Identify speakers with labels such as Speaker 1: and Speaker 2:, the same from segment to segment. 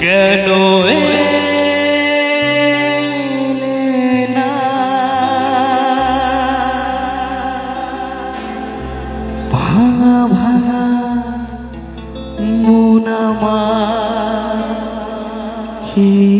Speaker 1: কেন? ভাঙা ভাঙা মন আমার কি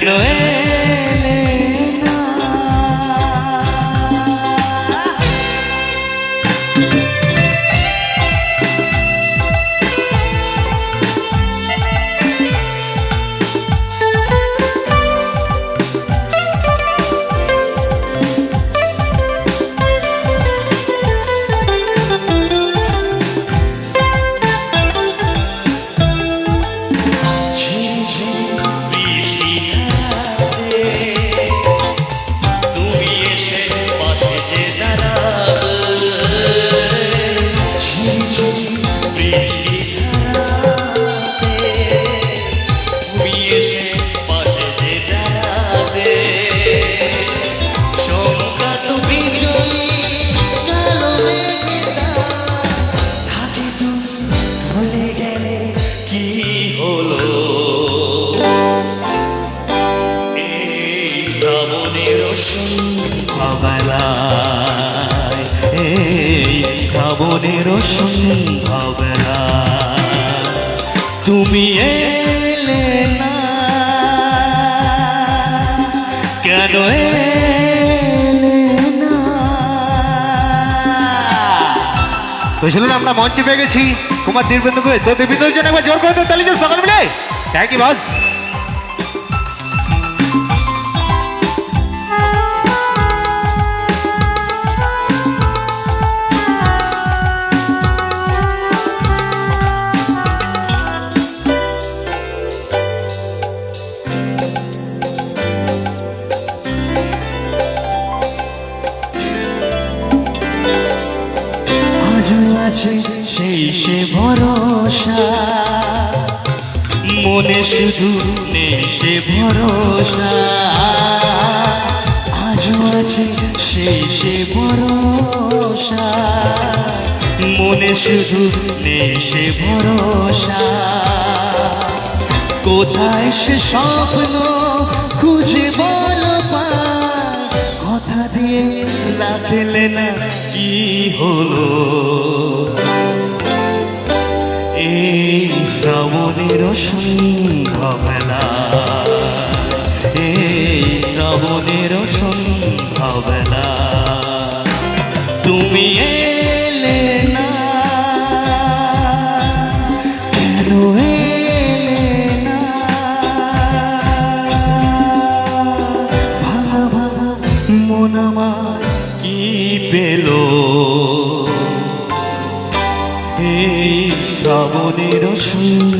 Speaker 1: কেন ভুলে গেলে কি হলো? এই শ্রাবণের সন্ধ্যাবেলায় তুমি এলে না
Speaker 2: চলুন, আমরা মঞ্চে পেয়ে গেছি। কুমার দীরবেন্দুকে তো জন্য একবার জোর করে তো তালি সকাল মিলে। থ্যাংক ইউ বাস
Speaker 1: আজও আছে সেই সে ভরসা। মনে শুধু নেই সে ভরসা। আজও আছে সেই সে ভরসা। মনে শুধু নেই সে ভরসা। কোথায় সে স্বপ্ন খুঁজে বল কথা দিয়ে রাখলে না কি হলো? শ্রাবণের সন্ধ্যাবেলা এই শ্রাবণের সন্ধ্যাবেলা তুমি এলে না। ভাঙা ভাঙা মন আমার কি পেল? এই শ্রাবণের সন্ধ্যাবেলায়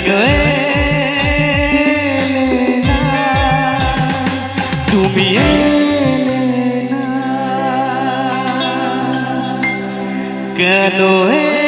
Speaker 1: কেন তুমি কেন এলে